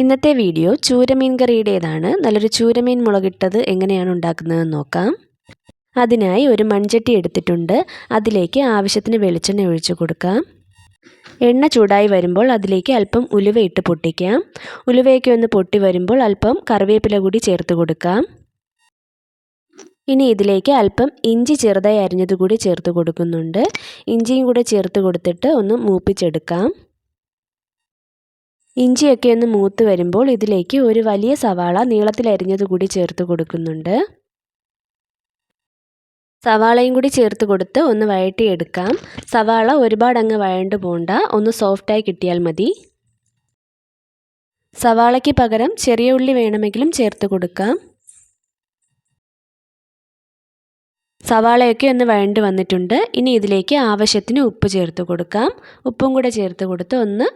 ഇന്നത്തെ വീഡിയോ ചൂരമീൻ കറിയുടേതാണ് നല്ലൊരു ചൂരമീൻ മുളകിട്ടത് എങ്ങനെയാണ് ഉണ്ടാക്കുന്നതെന്ന് നോക്കാം. അതിനായി ഒരു മൺചട്ടി എടുത്തിട്ടുണ്ട്. അതിലേക്ക് ആവശ്യത്തിന് വെളിച്ചെണ്ണ ഒഴിച്ചു കൊടുക്കാം. എണ്ണ ചൂടായി വരുമ്പോൾ അതിലേക്ക് അല്പം ഉലുവയിട്ട് പൊട്ടിക്കാം. ഉലുവയൊക്കെ ഒന്ന് പൊട്ടി വരുമ്പോൾ അല്പം കറിവേപ്പില കൂടി ചേർത്ത് കൊടുക്കാം. ഇനി ഇതിലേക്ക് അല്പം ഇഞ്ചി ചെറുതായി അരിഞ്ഞത് കൂടി ചേർത്ത് കൊടുക്കുന്നുണ്ട്. ഇഞ്ചിയും കൂടെ ചേർത്ത് കൊടുത്തിട്ട് ഒന്ന് മൂപ്പിച്ചെടുക്കാം. ഇഞ്ചിയൊക്കെ ഒന്ന് മൂത്ത് വരുമ്പോൾ ഇതിലേക്ക് ഒരു വലിയ സവാള നീളത്തിൽ അരിഞ്ഞത് കൂടി ചേർത്ത് കൊടുക്കുന്നുണ്ട്. സവാളയും കൂടി ചേർത്ത് കൊടുത്ത് ഒന്ന് വഴറ്റിയെടുക്കാം. സവാള ഒരുപാട് അങ്ങ് വഴണ്ട് പോണ്ട. ഒന്ന് സോഫ്റ്റായി കിട്ടിയാൽ മതി. സവാളയ്ക്ക് പകരം ചെറിയ ഉള്ളി വേണമെങ്കിലും ചേർത്ത് കൊടുക്കാം. സവാളയൊക്കെ ഒന്ന് വഴണ്ട് വന്നിട്ടുണ്ട്. ഇനി ഇതിലേക്ക് ആവശ്യത്തിന് ഉപ്പ് ചേർത്ത് കൊടുക്കാം. ഉപ്പും കൂടെ ചേർത്ത് കൊടുത്ത് ഒന്ന്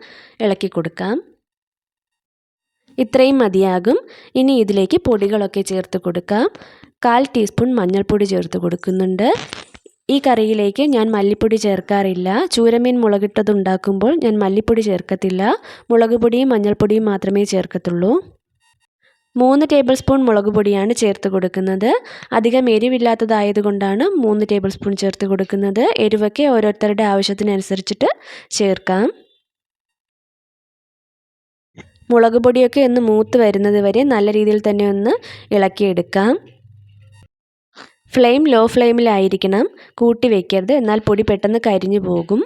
ഇളക്കി കൊടുക്കാം. ഇത്രയും മതിയാകും. ഇനി ഇതിലേക്ക് പൊടികളൊക്കെ ചേർത്ത് കൊടുക്കാം. കാൽ ടീസ്പൂൺ മഞ്ഞൾപ്പൊടി ചേർത്ത് കൊടുക്കുന്നുണ്ട്. ഈ കറിയിലേക്ക് ഞാൻ മല്ലിപ്പൊടി ചേർക്കാറില്ല. ചൂരമീൻ മുളകിട്ടത് ഉണ്ടാക്കുമ്പോൾ ഞാൻ മല്ലിപ്പൊടി ചേർക്കത്തില്ല. മുളക് പൊടിയും മഞ്ഞൾപ്പൊടിയും മാത്രമേ ചേർക്കത്തുള്ളൂ. മൂന്ന് ടേബിൾ സ്പൂൺ മുളക് പൊടിയാണ് ചേർത്ത് കൊടുക്കുന്നത്. അധികം എരിവില്ലാത്തതായതുകൊണ്ടാണ് മൂന്ന് ടേബിൾ സ്പൂൺ ചേർത്ത് കൊടുക്കുന്നത്. എരിവൊക്കെ ഓരോരുത്തരുടെ ആവശ്യത്തിനനുസരിച്ചിട്ട് ചേർക്കാം. മുളക് പൊടിയൊക്കെ ഒന്ന് മൂത്ത് വരുന്നത് വരെ നല്ല രീതിയിൽ തന്നെ ഒന്ന് ഇളക്കിയെടുക്കാം. ഫ്ലെയിം ലോ ഫ്ലെയിമിലായിരിക്കണം. കൂട്ടി വയ്ക്കരുത് എന്നാൽ പൊടി പെട്ടെന്ന് കരിഞ്ഞു പോകും.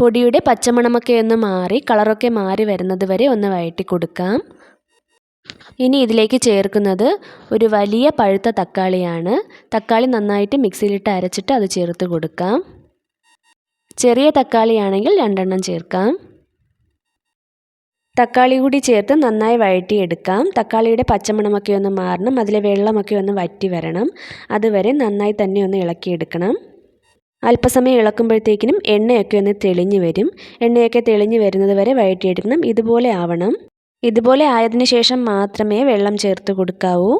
പൊടിയുടെ പച്ചമണമൊക്കെ ഒന്ന് മാറി കളറൊക്കെ മാറി വരുന്നത് വരെ ഒന്ന് വഴറ്റി കൊടുക്കാം. ഇനി ഇതിലേക്ക് ചേർക്കുന്നത് ഒരു വലിയ പഴുത്ത തക്കാളിയാണ്. തക്കാളി നന്നായിട്ട് മിക്സിയിലിട്ട് അരച്ചിട്ട് അത് ചേർത്ത് കൊടുക്കാം. ചെറിയ തക്കാളിയാണെങ്കിൽ രണ്ടെണ്ണം ചേർക്കാം. തക്കാളി കൂടി ചേർത്ത് നന്നായി വഴറ്റിയെടുക്കാം. തക്കാളിയുടെ പച്ചമണമൊക്കെ ഒന്ന് മാറണം. അതിലെ വെള്ളമൊക്കെ ഒന്ന് വറ്റി വരണം. അതുവരെ നന്നായി തന്നെ ഒന്ന് ഇളക്കിയെടുക്കണം. അല്പസമയം ഇളക്കുമ്പോഴത്തേക്കിനും എണ്ണയൊക്കെ ഒന്ന് തെളിഞ്ഞു വരും. എണ്ണയൊക്കെ തെളിഞ്ഞു വരുന്നത് വരെ വഴറ്റിയെടുക്കണം. ഇതുപോലെ ആവണം. ഇതുപോലെ ആയതിനു ശേഷം മാത്രമേ വെള്ളം ചേർത്ത് കൊടുക്കാവൂ.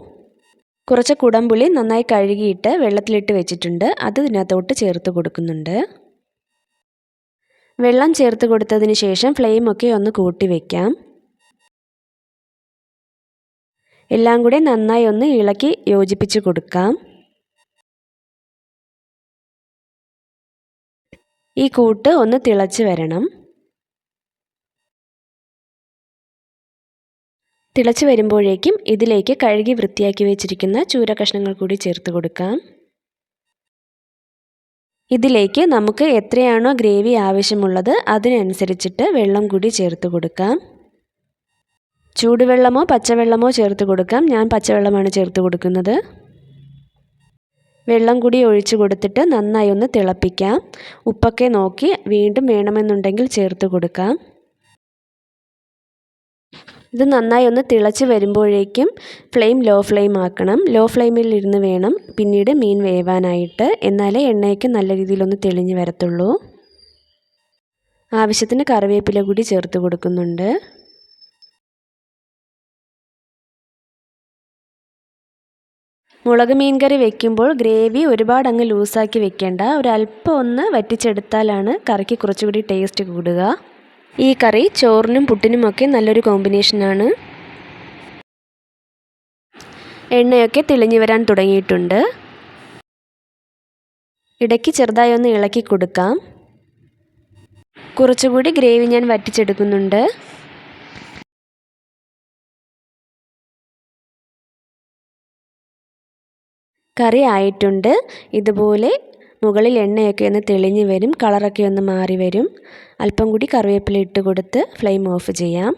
കുറച്ച് കുടംപുളി നന്നായി കഴുകിയിട്ട് വെള്ളത്തിലിട്ട് വെച്ചിട്ടുണ്ട്. അത് ഇതിനകത്തോട്ട് ചേർത്ത് കൊടുക്കുന്നുണ്ട്. വെള്ളം ചേർത്ത് കൊടുത്തതിന് ശേഷം ഫ്ലെയിമൊക്കെ ഒന്ന് കൂട്ടി വയ്ക്കാം എല്ലാം കൂടെ നന്നായി ഒന്ന് ഇളക്കി യോജിപ്പിച്ച് കൊടുക്കാം. ഈ കൂട്ട് ഒന്ന് തിളച്ച് വരണം. തിളച്ച് വരുമ്പോഴേക്കും ഇതിലേക്ക് കഴുകി വൃത്തിയാക്കി വെച്ചിരിക്കുന്ന ചൂര കഷ്ണങ്ങൾ കൂടി ചേർത്ത് കൊടുക്കാം. ഇതിലേക്ക് നമുക്ക് എത്രയാണോ ഗ്രേവി ആവശ്യമുള്ളത് അതിനനുസരിച്ചിട്ട് വെള്ളം കൂടി ചേർത്ത് കൊടുക്കാം. ചൂടുവെള്ളമോ പച്ചവെള്ളമോ ചേർത്ത് കൊടുക്കാം. ഞാൻ പച്ചവെള്ളമാണ് ചേർത്ത് കൊടുക്കുന്നത്. വെള്ളം കൂടി ഒഴിച്ച് കൊടുത്തിട്ട് നന്നായി ഒന്ന് തിളപ്പിക്കാം. ഉപ്പൊക്കെ നോക്കി വീണ്ടും വേണമെന്നുണ്ടെങ്കിൽ ചേർത്ത് കൊടുക്കാം. ഇത് നന്നായി ഒന്ന് തിളച്ച് വരുമ്പോഴേക്കും ഫ്ലെയിം ലോ ഫ്ലെയിം ആക്കണം. ലോ ഫ്ലെയിമിൽ ഇരുന്ന് വേണം പിന്നീട് മീൻ വേവാനായിട്ട്. എന്നാലേ എണ്ണയൊക്കെ നല്ല രീതിയിലൊന്ന് തെളിഞ്ഞ് വരത്തുള്ളൂ. ആവശ്യത്തിന് കറിവേപ്പില കൂടി ചേർത്ത് കൊടുക്കുന്നുണ്ട്. മുളക് മീൻ കറി വെക്കുമ്പോൾ ഗ്രേവി ഒരുപാട് അങ്ങ് ലൂസാക്കി വെക്കേണ്ട. ഒരല്പം ഒന്ന് വറ്റിച്ചെടുത്താലാണ് കറിക്ക് കുറച്ചുകൂടി ടേസ്റ്റ് കൂടുക. ഈ കറി ചോറിനും പുട്ടിനുമൊക്കെ നല്ലൊരു കോമ്പിനേഷനാണ് എണ്ണയൊക്കെ തെളിഞ്ഞു വരാൻ തുടങ്ങിയിട്ടുണ്ട്. ഇടയ്ക്ക് ചെറുതായി ഒന്ന് ഇളക്കി കൊടുക്കാം. കുറച്ചുകൂടി ഗ്രേവി ഞാൻ വറ്റിച്ചെടുക്കുന്നുണ്ട്. കറി ആയിട്ടുണ്ട്. ഇതുപോലെ മുകളിൽ എണ്ണയൊക്കെ ഒന്ന് തെളിഞ്ഞ് വരും കളറൊക്കെ ഒന്ന് മാറി വരും. അല്പം കൂടി കറിവേപ്പില ഇട്ട് കൊടുത്ത് ഫ്ലെയിം ഓഫ് ചെയ്യാം.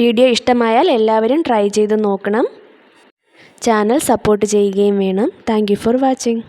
വീഡിയോ ഇഷ്ടമായാൽ എല്ലാവരും ട്രൈ ചെയ്ത് നോക്കണം. ചാനൽ സപ്പോർട്ട് ചെയ്യുകയും വേണം. Thank for watching.